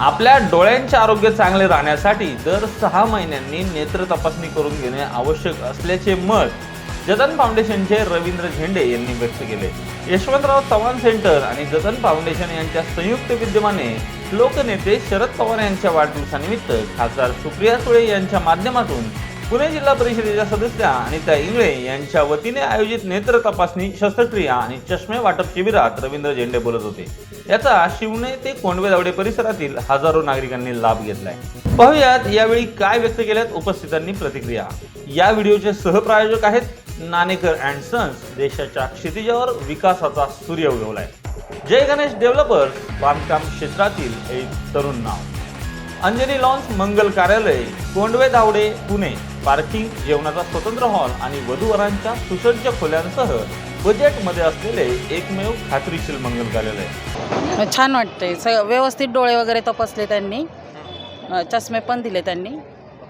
आपल्या डोळ्यांचे आरोग्य चांगले राहण्यासाठी दर सहा महिन्यांनी नेत्र तपासणी करून घेणे आवश्यक असल्याचे मत जतन फाउंडेशनचे रवींद्र झेंडे यांनी व्यक्त केले. यशवंतराव चव्हाण सेंटर आणि जतन फाउंडेशन यांच्या संयुक्त विद्यमाने लोकनेते शरद पवार यांच्या वाढदिवसानिमित्त खासदार सुप्रिया सुळे यांच्या माध्यमातून पुणे जिल्हा परिषदेच्या सदस्या अनिता इंगळे यांच्या वतीने आयोजित नेत्र तपासणी शस्त्रक्रिया आणि चष्मे वाटप शिबिरात रवींद्र झेंडे बोलत होते. याचा शिवणे ते कोंडवे दावडे परिसरातील हजारो नागरिकांनी लाभ घेतलाय. पाहुयात यावेळी काय व्यक्त केल्यात उपस्थितांनी प्रतिक्रिया. या व्हिडिओचे सहप्रायोजक आहेत नाणेकर अँड सन्स देशाच्या क्षितिजावर विकासाचा सूर्य उगवलाय. जय गणेश डेव्हलपर्स बांधकाम क्षेत्रातील एक तरुण नाव. अंजनी लॉन्स मंगल कार्यालय कोंडवे दावडे पुणे. पार्किंग जेवणाचा स्वतंत्र हॉल आणि वधूवरांच्या सुसज्ज खोल्यांसह बजेटमध्ये असलेले एकमेव खात्रीशील मंगल कार्यालय. छान वाटतंय. स व्यवस्थित डोळे वगैरे तपासले त्यांनी. चष्मे पण दिले त्यांनी.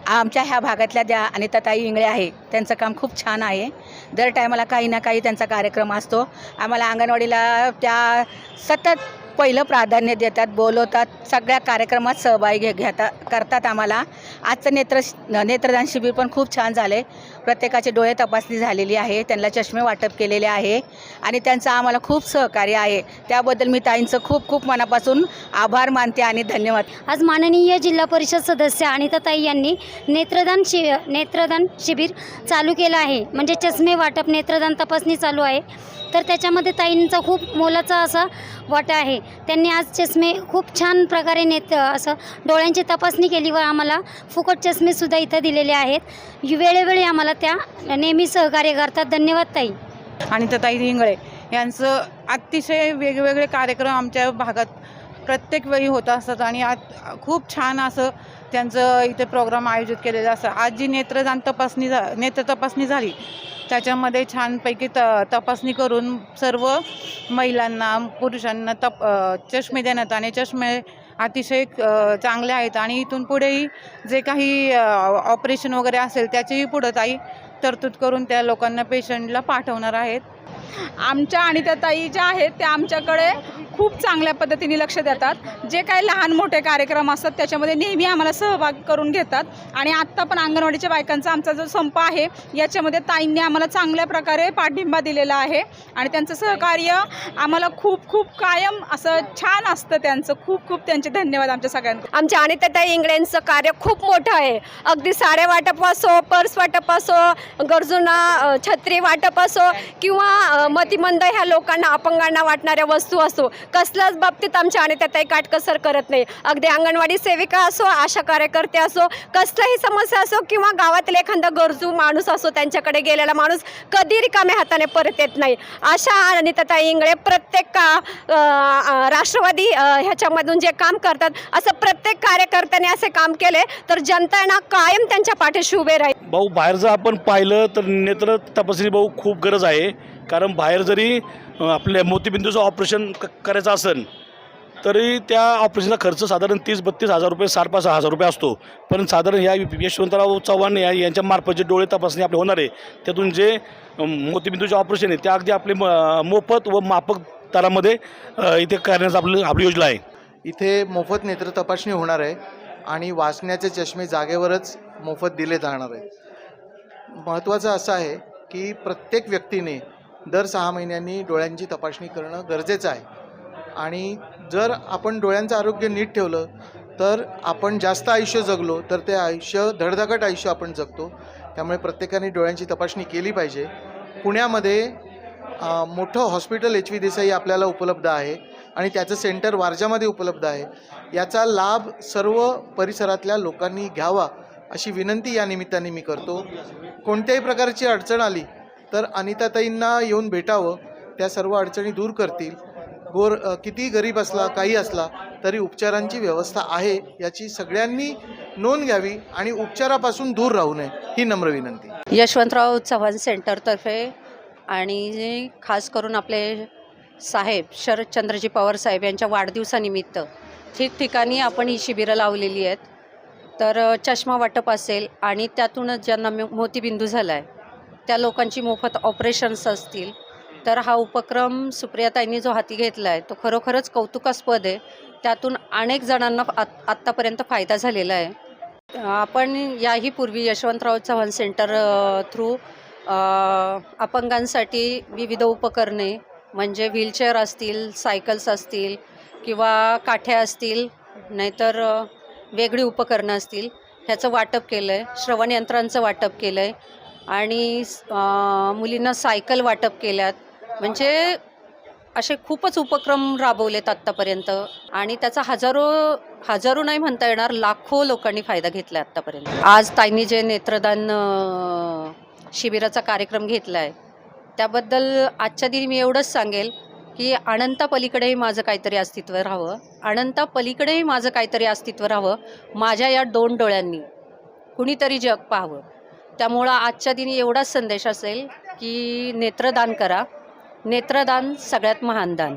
आमच्या ह्या भागातल्या ज्या अनिताताई इंगळे आहे त्यांचं काम खूप छान आहे. दर टायमाला काही ना काही त्यांचा कार्यक्रम असतो. आम्हाला अंगणवाडीला त्या सतत पहिलं प्राधान्य देतात बोलवतात सगळ्या कार्यक्रमात सहभागी घे घेता करतात आम्हाला. आजचं नेत्र नेत्रदान शिबिर पण खूप छान झाले प्रत्येकाचे डोळे तपासणी झालेली आहे त्यांना चष्मे वाटप केलेले आहे आणि त्यांचं आम्हाला खूप सहकार्य आहे. त्याबद्दल मी ताईंचं खूप खूप मनापासून आभार मानते आणि धन्यवाद. आज माननीय जिल्हा परिषद सदस्य अनिताताई यांनी नेत्रदान शि नेत्रदान शिबिर चालू केलं आहे. म्हणजे चष्मे वाटप नेत्रदान तपासणी चालू आहे. तर त्याच्यामध्ये ताईंचा खूप मोलाचा असा वाटा आहे. त्यांनी आज चष्मे खूप छान प्रकारे नेत असं डोळ्यांची तपासणी केली व आम्हाला फुकट चष्मेसुद्धा इथं दिलेले आहेत. वेळोवेळी आम्हाला त्या नेहमी सहकार्य करतात. धन्यवाद ताई. आणि ताई हिंगळे यांचं अतिशय वेगवेगळे कार्यक्रम आमच्या भागात प्रत्येक वेळी होत असतात आणि आज खूप छान असं त्यांचं इथे प्रोग्राम आयोजित केलेलं असतं. आज जी नेत्रदान तपासणी झा नेत्र तपासणी झाली त्याच्यामध्ये छानपैकी त तपासणी करून सर्व महिलांना पुरुषांना तप चष्मे देण्यात आणि चष्मे अतिशय चांगले आहेत आणि इथून पुढेही जे काही ऑपरेशन वगैरे असेल त्याचीही पुढं ताई तरतूद करून त्या लोकांना पेशंटला पाठवणार आहेत. आमच्या आणि त्या ताई ज्या आहेत त्या आमच्याकडे. खूप चांगल्या पद्धतीने लक्ष देतात. जे काही लहान मोठे कार्यक्रम असतात त्याच्यामध्ये नेहमी आम्हाला सहभाग करून घेतात. आणि आत्ता पण अंगणवाडीच्या बायकांचा आमचा जो संप आहे याच्यामध्ये ताईंनी आम्हाला चांगल्या प्रकारे पाठिंबा दिलेला आहे. आणि त्यांचं सहकार्य आम्हाला खूप खूप कायम असं छान असतं त्यांचं. खूप खूप त्यांचे धन्यवाद आमच्या सगळ्यांना आमच्या अनिताताई इंगळेंचं कार्य खूप मोठं आहे. अगदी साड्या वाटप असो पर्स वाटप असो गरजूंना छत्री वाटप असो किंवा मतिमंद ह्या लोकांना अपंगांना वाटणाऱ्या वस्तू असो कसल्याच बाबतीत आमच्या अनिताताई काटकसर करत नाही. अगदी अंगणवाडी सेविका असो आशा कार्यकर्ते असो कसलाही समस्या असो किंवा गावातील एखादा गरजू माणूस असो त्यांच्याकडे गेलेला माणूस कधी रिकाम्या हाताने परत येत नाही. अशा अनिताताई इंगळे प्रत्येक का राष्ट्रवादी ह्याच्यामधून जे काम करतात असं प्रत्येक कार्यकर्त्याने असे काम केले तर जनता ना कायम त्यांच्या पाठीशी उभे राहील. भाऊ बाहेर जर आपण पाहिलं तर नेत्र तपासणी भाऊ खूप गरज आहे. कारण बाहेर जरी आपल्या मोतीबिंदूचं ऑपरेशन क करायचं असेल तरी त्या ऑपरेशनचा खर्च साधारण तीस बत्तीस हजार रुपये साठ पाच हजार रुपये असतो. पण साधारण ह्या यशवंतराव चव्हाण या यांच्या मार्फत जे डोळे तपासणी आपले होणार आहे त्यातून जे मोतीबिंदूचे ऑपरेशन आहे ते अगदी आपले म मोफत व माफक दरामध्ये इथे करण्याचं आपलं आपली योजना आहे. इथे मोफत नेत्र तपासणी होणार आहे आणि वाचण्याचे चष्मे जागेवरच मोफत दिले जाणार आहे. महत्त्वाचं असं आहे की प्रत्येक व्यक्तीने दर सहा महिन्यांनी डोळ्यांची तपासणी करणं गरजेचं आहे. आणि जर आपण डोळ्यांचं आरोग्य नीट ठेवलं तर आपण जास्त आयुष्य जगलो तर ते आयुष्य धडधकट आयुष्य आपण जगतो. त्यामुळे प्रत्येकाने डोळ्यांची तपासणी केली पाहिजे. पुण्यामध्ये मोठं हॉस्पिटल एच व्ही देसाई आपल्याला उपलब्ध आहे आणि त्याचं सेंटर वारजामध्ये उपलब्ध आहे. याचा लाभ सर्व परिसरातल्या लोकांनी घ्यावा अशी विनंती या निमित्ताने मी करतो. कोणत्याही प्रकारची अडचण आली तर अनिताताईंना येऊन भेटावं. त्या सर्व अडचणी दूर करतील. गोर किती गरीब असला काही असला तरी उपचारांची व्यवस्था आहे याची सगळ्यांनी नोंद घ्यावी आणि उपचारापासून दूर राहू नये ही नम्र विनंती. यशवंतराव चव्हाण सेंटरतर्फे आणि खास करून आपले साहेब शरदचंद्रजी पवार साहेब यांच्या वाढदिवसानिमित्त ठिकठिकाणी आपण ही शिबिरं लावलेली आहेत. तर चष्मा वाटप असेल आणि त्यातूनच ज्यांना मोतीबिंदू झाला आहे त्या लोकांची मोफत ऑपरेशन्स असतील. तर हा उपक्रम सुप्रियाताईंनी जो हाती घेतला आहे तो खरोखरच कौतुकास्पद आहे. त्यातून अनेक जणांना आत आत्तापर्यंत फायदा झालेला आहे. आपण याही पूर्वी यशवंतराव चव्हाण सेंटर थ्रू अपंगांसाठी विविध उपकरणे म्हणजे व्हीलचेअर असतील सायकल्स असतील किंवा काठ्या असतील नाहीतर वेगळी उपकरणं असतील ह्याचं वाटप केलं आहे श्रवण यंत्रांचं वाटप केलं आहे आणि मुलींना सायकल वाटप केल्यात. म्हणजे असे खूपच उपक्रम राबवलेत आत्तापर्यंत आणि त्याचा हजारो हजारो नाही म्हणता येणार लाखो लोकांनी फायदा घेतला आहे आत्तापर्यंत. आज ताईंनी जे नेत्रदान शिबिराचा कार्यक्रम घेतला आहे त्याबद्दल आजच्या दिनी मी एवढंच सांगेल की अनंतापलीकडेही माझं काहीतरी अस्तित्व राहावं. अनंतापलीकडेही माझं काहीतरी अस्तित्व राहावं माझ्या या दोन डोळ्यांनी. कुणीतरी जग पाहावं. त्यामुळं आजच्या दिनी एवढाच संदेश असेल की नेत्रदान करा. नेत्रदान सगळ्यात महान दान.